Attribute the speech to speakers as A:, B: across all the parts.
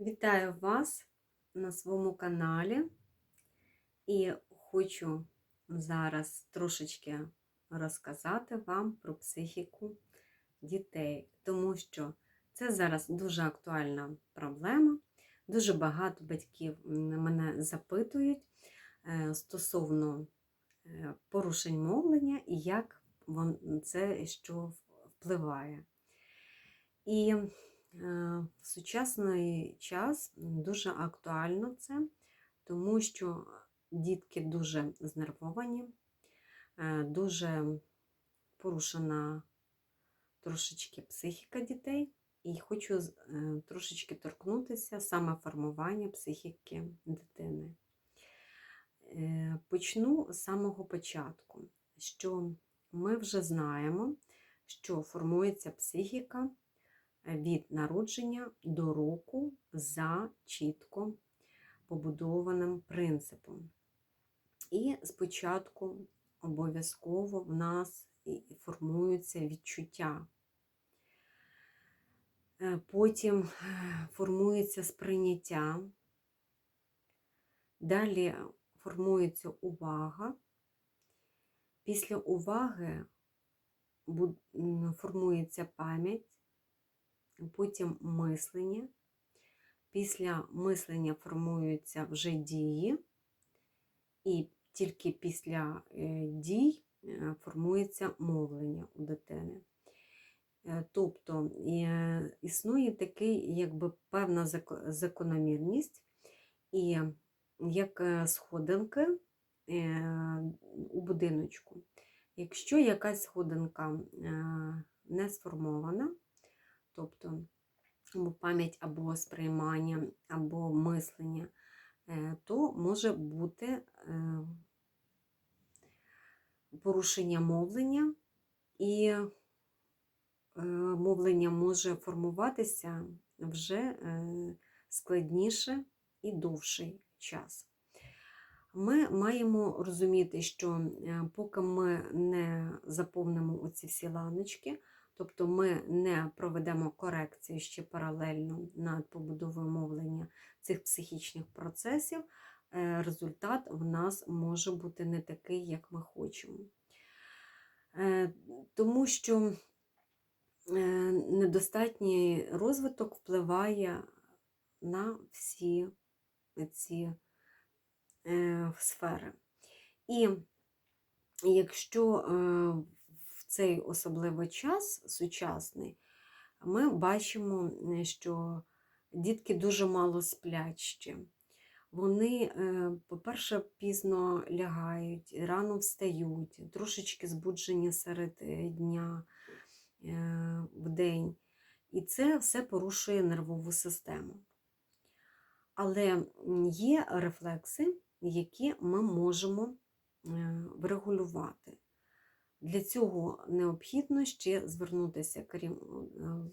A: Вітаю вас на своєму каналі і хочу зараз трошечки розказати вам про психіку дітей, тому що це зараз дуже актуальна проблема. Дуже багато батьків мене запитують е, стосовно е, порушень мовлення і як це що впливає. І в сучасний час дуже актуально це, тому що дітки дуже знервовані, е, дуже порушена трошечки психіка дітей, і хочу е, трошечки торкнутися саме формування психіки дитини. Почну з самого початку, що ми вже знаємо, що формується психіка від народження до року за чітко побудованим принципом. І спочатку обов'язково в нас формуються відчуття. Е, потім е, формується сприйняття, далі формується увага. Після уваги формується пам'ять, потім мислення. Після мислення формуються вже дії, і тільки після е, дій е, формується мовлення у дитини. Е, тобто існує такий, якби певна закономірність, і як сходинки у будиночку. Якщо якась сходинка не сформована, тобто або пам'ять, або сприймання, або мислення, е, то може бути е, порушення мовлення, і е, мовлення може формуватися вже складніше і довший час. Ми маємо розуміти, що поки ми не заповнимо оці всі ланочки, Тобто ми не проведемо корекцію ще паралельно над побудовою мовлення цих психічних процесів, е, результат в нас може бути не такий, як ми хочемо. Е, тому що е, недостатній розвиток впливає на всі ці сфери. І якщо цей особливий час сучасний, ми бачимо, що дітки дуже мало сплять. Вони, е, по-перше, пізно лягають, рано встають, трошечки збуджені серед е, дня е, в день. І це все порушує нервову систему. Але є рефлекси, які ми можемо врегулювати. Для цього необхідно ще звернутися, крім е,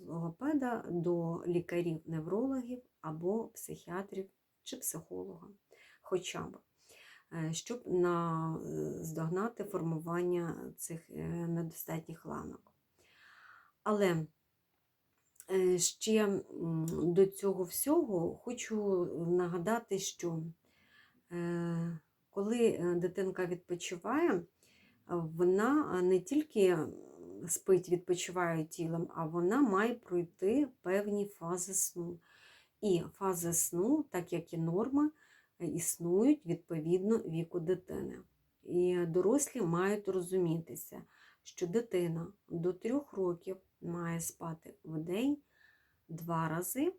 A: логопеда, до лікарів-неврологів або психіатрів чи психолога, хоча б, е, щоб наздогнати формування цих е, недостатніх ланок. Але ще до цього всього хочу нагадати, що коли дитинка відпочиває, вона не тільки спить, відпочиває тілом, а вона має пройти певні фази сну. І фази сну, так як і норми, існують відповідно віку дитини. І дорослі мають розумітися, що дитина до трьох років має спати в день два рази,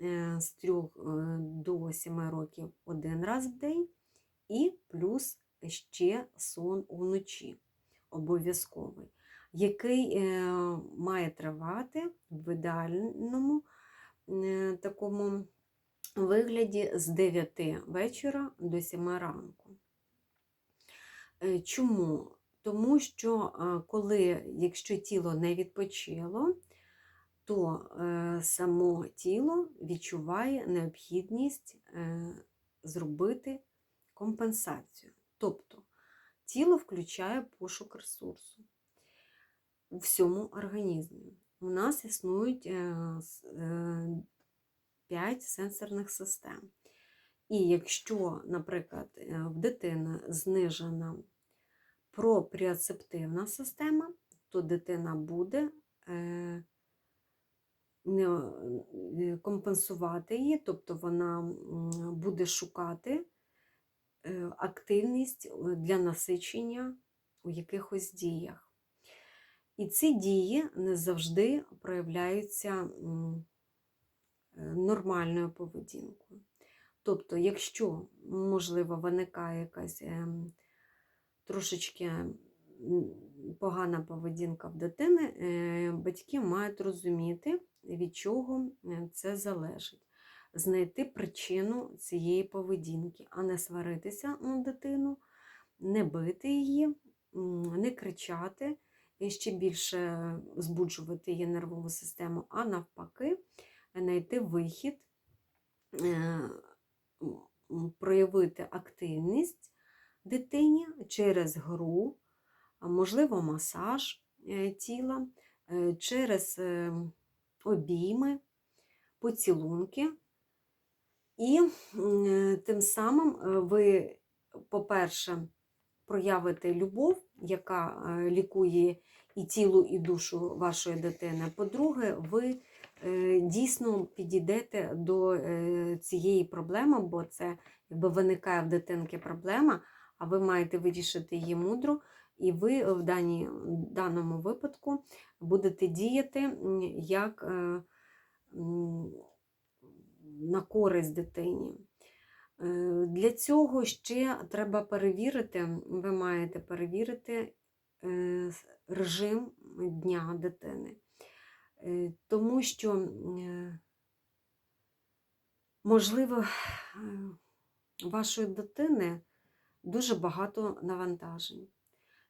A: е, з трьох е, до сіми років один раз в день, і плюс ще сон вночі обов'язковий, який е, має тривати в ідеальному е, такому вигляді з 9 вечора до 7 ранку. Е, чому? Тому що коли, якщо тіло не відпочило, то само тіло відчуває необхідність зробити компенсацію. Тобто тіло включає пошук ресурсу у всьому організмі. У нас існують е, е, 5 сенсорних систем. І якщо, наприклад, е, в дитини знижена пропріоцептивна система, то дитина буде е, е, компенсувати її, тобто вона буде шукати е, активність е, для насичення у якихось діях. І ці дії не завжди проявляються е, нормальною поведінкою. Тобто, якщо, можливо, виникає якась ем, трошечки погана поведінка в дитини, е, батьки мають розуміти, від чого е, це залежить. Знайти причину цієї поведінки, а не сваритися на дитину, не бити її, не кричати і ще більше збуджувати її нервову систему, а навпаки, знайти вихід, е, проявити активність дитині через гру, можливо, масаж е, тіла, е, через е, обійми, поцілунки. І е, тим самим е, ви, по-перше, проявите любов, яка е, лікує і тіло, і душу вашої дитини. По-друге, ви дійсно підійдете до цієї проблеми, бо це якби виникає в дитинки проблема, а ви маєте вирішити її мудро, і ви в даній, даному випадку будете діяти як на користь дитині. Е, Для цього ще треба перевірити, ви маєте перевірити е, режим дня дитини. Е, Тому що, можливо, вашої дитини дуже багато навантажень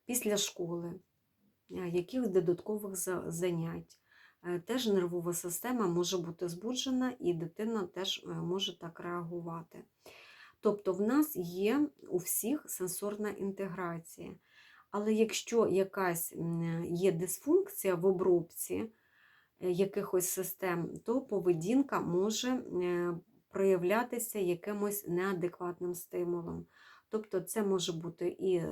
A: після школи, е, яких додаткових занять. Е, Теж нервова система може бути збуджена, і дитина теж е, може так реагувати. Тобто, в нас є у всіх сенсорна інтеграція. Але якщо якась є дисфункція в обробці е, якихось систем, то поведінка може проявлятися якимось неадекватним стимулом. Тобто це може бути і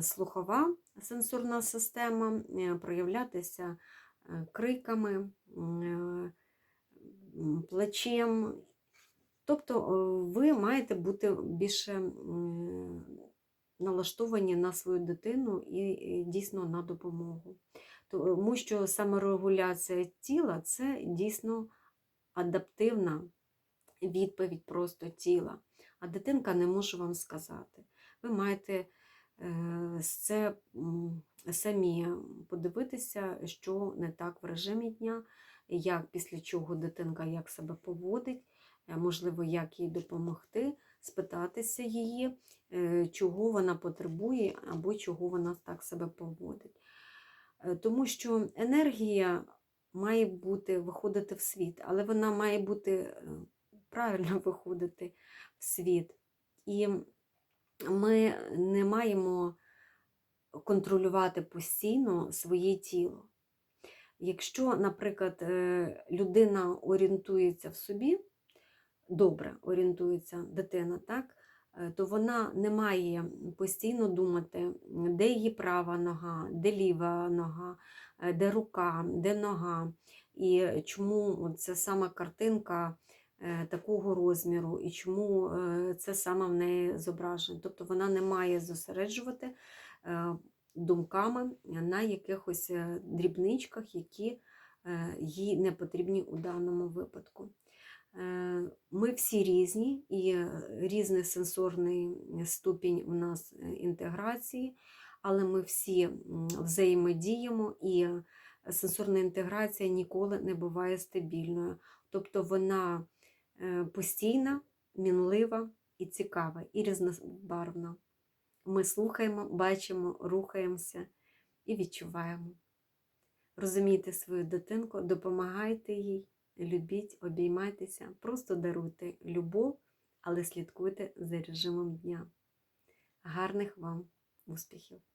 A: слухова сенсорна система, проявлятися криками, м, е, плачем. Тобто е, ви маєте бути більше налаштовані на свою дитину і дійсно на допомогу. Тому що саморегуляція тіла це дійсно адаптивна відповідь просто тіла. А дитинка не може вам сказати. Ви маєте це самі подивитися, що не так в режимі дня, як після чого дитинка як себе поводить, е, можливо, як їй допомогти, спитатися її, е, чого вона потребує або чого вона так себе поводить. Е, Тому що енергія має бути виходити в світ, але вона має бути е, правильно виходити в світ. І ми не маємо контролювати постійно своє тіло. Якщо, наприклад, е, людина орієнтується в собі, добре орієнтується дитина, так, е, то вона не має постійно думати, де її права нога, де ліва нога, е, де рука, де нога, і чому це саме картинка такого розміру, і чому е, це саме в неї зображено. Тобто вона не має зосереджувати е, думками на якихось е, дрібничках, які е, їй не потрібні у даному випадку. Е, Ми всі різні, і е, різний сенсорний ступінь у нас е, інтеграції, але ми всі взаємодіємо, і сенсорна інтеграція ніколи не буває стабільною. Тобто вона е, постійна, мінлива і цікава, і різнобарвна. Ми слухаємо, бачимо, рухаємося і відчуваємо. Розумійте свою дитинку, допомагайте їй, любіть, обіймайтеся, просто даруйте любов, але слідкуйте за режимом дня. Гарних вам успіхів!